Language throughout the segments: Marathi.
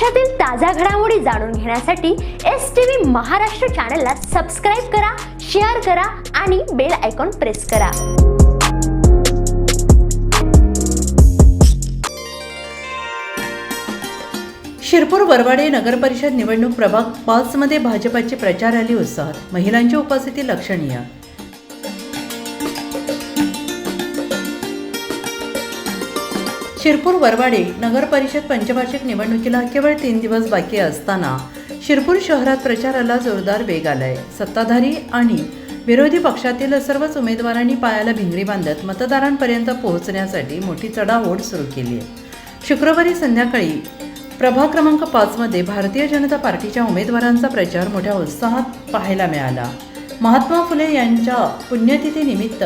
महाराष्ट्रातील ताज्या घडामोडी जाणून घेण्यासाठी एस टी व्ही महाराष्ट्र चॅनलला सबस्क्राईब करा शेअर करा आणि बेल आयकॉन प्रेस करा. शिरपूर बरवाडे नगरपरिषद निवडणूक प्रभाग पाचमध्ये भाजपाची प्रचार रॅली उत्साहात. महिलांची उपस्थिती लक्षणीय. शिरपूर वरवाडे नगर परिषद पंचवार्षिक निवडणुकीला केवळ तीन दिवस बाकी असताना शिरपूर शहरात प्रचाराला जोरदार वेग आलाय. सत्ताधारी आणि विरोधी पक्षातील सर्वच उमेदवारांनी पायाला भिंगरी बांधत मतदारांपर्यंत पोहोचण्यासाठी मोठी चढाओढ सुरू केली आहे. शुक्रवारी संध्याकाळी प्रभाग क्रमांक पाचमध्ये भारतीय जनता पार्टीच्या उमेदवारांचा प्रचार मोठ्या उत्साहात पाहायला मिळाला. महात्मा फुले यांच्या पुण्यतिथीनिमित्त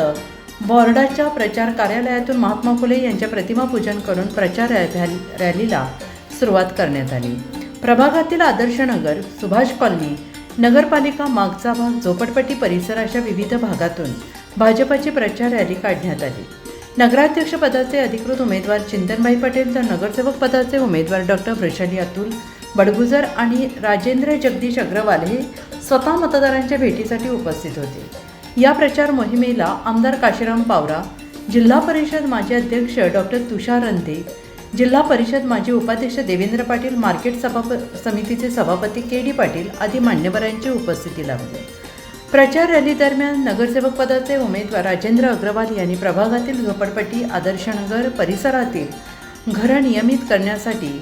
बॉर्डाच्या प्रचार कार्यालयातून महात्मा फुले यांच्या प्रतिमा पूजन करून प्रचार रॅलीला सुरुवात करण्यात आली. प्रभागातील आदर्शनगर सुभाष कॉलनी नगरपालिका मागचा भाग झोपडपट्टी परिसर अशा विविध भागातून भाजपाची प्रचार रॅली काढण्यात आली. नगराध्यक्ष पदाचे अधिकृत उमेदवार चिंतनभाई पटेल तर नगरसेवक पदाचे उमेदवार डॉक्टर वृषाली अतुल बडगुजर आणि राजेंद्र जगदीश अग्रवाल हे स्वतः मतदारांच्या भेटीसाठी उपस्थित होते. या प्रचार मोहिमेला आमदार काशीराम पावरा जिल्हा परिषद माजी अध्यक्ष डॉक्टर तुषार रंते जिल्हा परिषद माजी उपाध्यक्ष देवेंद्र पाटील मार्केट सभाप समितीचे सभापती के डी पाटील आदी मान्यवरांची उपस्थिती लाभली. प्रचार रॅली दरम्यान नगरसेवक पदाचे उमेदवार राजेंद्र अग्रवाल यांनी प्रभागातील झोपडपट्टी आदर्शनगर परिसरातील घरं नियमित करण्यासाठी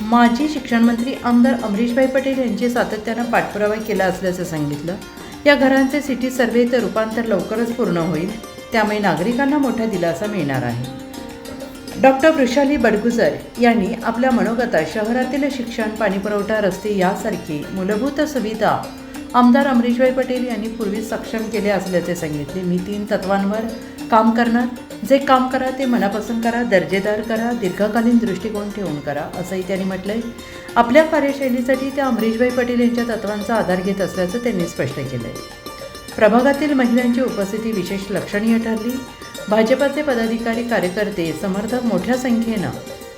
माजी शिक्षणमंत्री आमदार अमरीशभाई पटेल यांची सातत्यानं पाठपुरावा केला असल्याचं सांगितलं. या घरांचे सिटी सर्व्हेचं रूपांतर लवकरच पूर्ण होईल. त्यामुळे नागरिकांना मोठा दिलासा मिळणार आहे. डॉक्टर वृषाली बडगुजर यांनी आपल्या मनोगतात शहरातील शिक्षण पाणीपुरवठा रस्ते यासारखी मूलभूत सुविधा आमदार अमरीशभाई पटेल यांनी पूर्वी सक्षम केले असल्याचे सांगितले. मी तीन तत्वांवर काम करणार. जे काम करा ते मनापासून करा दर्जेदार करा दीर्घकालीन दृष्टिकोन ठेवून करा असंही त्यांनी म्हटलंय. आपल्या कार्यशैलीसाठी त्या अमरीशभाई पटेल यांच्या तत्वांचा आधार घेत असल्याचं त्यांनी स्पष्ट केलंय. प्रभागातील महिलांची उपस्थिती विशेष लक्षणीय ठरली. भाजपाचे पदाधिकारी कार्यकर्ते समर्थक मोठ्या संख्येनं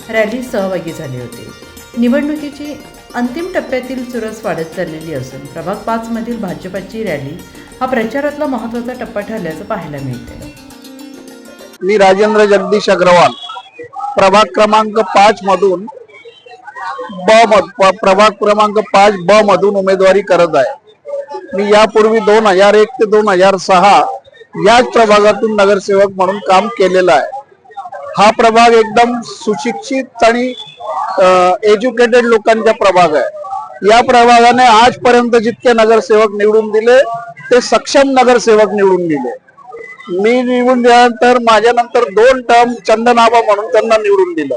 रॅलीत सहभागी झाले होते. निवडणुकीची अंतिम टप्प्यातील चुरस वाढत चाललेली असून प्रभाग पाचमधील भाजपाची रॅली हा प्रचारातला महत्त्वाचा टप्पा ठरल्याचं पाहायला मिळते मी राजेंद्र जगदीश अग्रवाल. प्रभाग क्रमांक पाच मधून ब प्रभाग क्रमांक पाच ब मधून उमेदवारी करत आहे. मी यापूर्वी दोन हजार एक ते दोन हजार सहा याच प्रभागातून नगरसेवक म्हणून काम केलेलं आहे. हा प्रभाग एकदम सुशिक्षित आणि एज्युकेटेड लोकांचा प्रभाग आहे. या प्रभागाने आजपर्यंत जितके नगरसेवक निवडून दिले ते सक्षम नगरसेवक निवडून दिले. मी निवडून दिल्यानंतर माझ्या नंतर दोन टर्म चंदनाबा म्हणून त्यांना निवडून दिलं.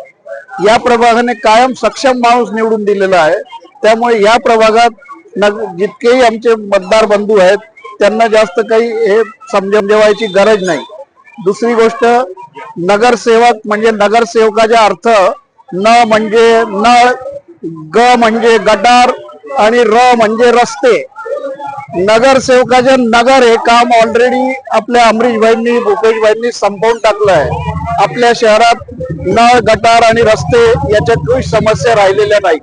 या प्रभागाने कायम सक्षम माणूस निवडून दिलेला आहे. त्यामुळे या प्रभागात नग जितकेही आमचे मतदार बंधू आहेत त्यांना जास्त काही हे समजवायची गरज नाही. दुसरी गोष्ट नगरसेवक म्हणजे नगरसेवकाचा अर्थ न म्हणजे नळ ग म्हणजे गटार आणि र म्हणजे रस्ते. नगरसेवकाचे नगर हे काम ऑलरेडी आपल्या अमरीशभाईंनी भूपेशभाईंनी संपवून टाकलं आहे. आपल्या शहरात नळ गटार आणि रस्ते याच्यात काही समस्या राहिलेल्या नाही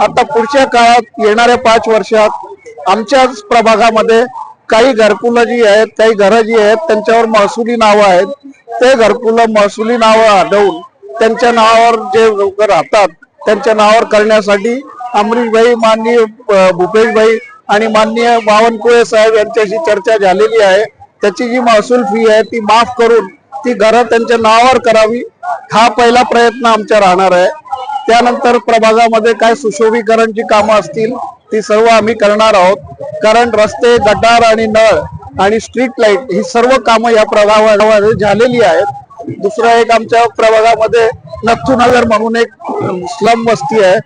आता पुढच्या काळात येणाऱ्या पाच वर्षात आमच्याच प्रभागामध्ये काही घरकुलं जी आहेत काही घरं जी आहेत त्यांच्यावर महसुली नावं आहेत. ते घरकुलं महसुली नावं आढळून त्यांच्या नावावर जे लोक राहतात त्यांच्या नावावर करण्यासाठी अमरीशभाई माननीय भूपेशभाई आणि माननीय बावनकुळे साहेब यांच्याशी चर्चा झालेली आहे. त्याची जी महसूल फी आहे ती माफ करून ती घरं त्यांच्या नावावर करावी हा पहिला प्रयत्न आमचा राहणार आहे. त्यानंतर प्रभागामध्ये काय सुशोभीकरण जी कामं असतील ती सर्व आम्ही करणार आहोत. कारण रस्ते गटार आणि नळ आणि स्ट्रीट लाइट ही सर्व कामं या प्रभागामध्ये झालेली आहेत. दुसरा एक आमच्या प्रभागामध्ये नथुनगर म्हणून एक स्लम वस्ती आहे.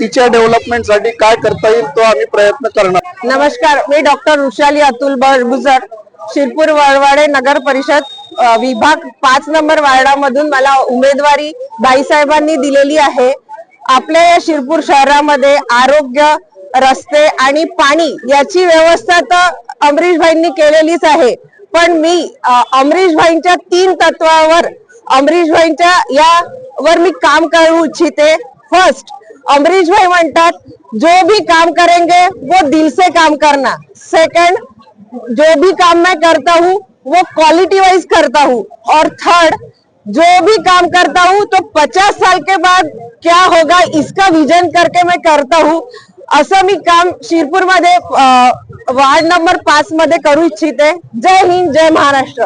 तिच्या डेव्हलपमेंटसाठी काय करता येईल तो आम्ही प्रयत्न करणार. नमस्कार मी डॉक्टर वृषाली अतुल गुजर शिरपूर वळवाडे नगर परिषद विभाग पाच नंबर वार्डामधून मला उमेदवारी बाईसाहेबांनी दिलेली आहे. आपल्या या शिरपूर शहरामध्ये आरोग्य रस्ते आणि पाणी याची व्यवस्था तर अमरीश भाईंनी केलेलीच आहे. पण मी अमरीश भाईंच्या तीन तत्वावर अमरीश भाईंच्या यावर मी काम करू इच्छिते. फर्स्ट अमरीश भाई म्हणतात जो भी काम करेंगे वो दिल से काम करना. सेकंड जो भी काम मैं करता हूँ वो क्वालिटी वाइज करता हूँ. और थर्ड जो भी काम करता हूँ तो पचास साल के बाद क्या होगा इसका विजन करके मैं करता हूँ. असं मी काम शिरपूरमध्ये वार्ड नंबर पाच मध्ये करू इच्छिते. जय हिंद जय महाराष्ट्र.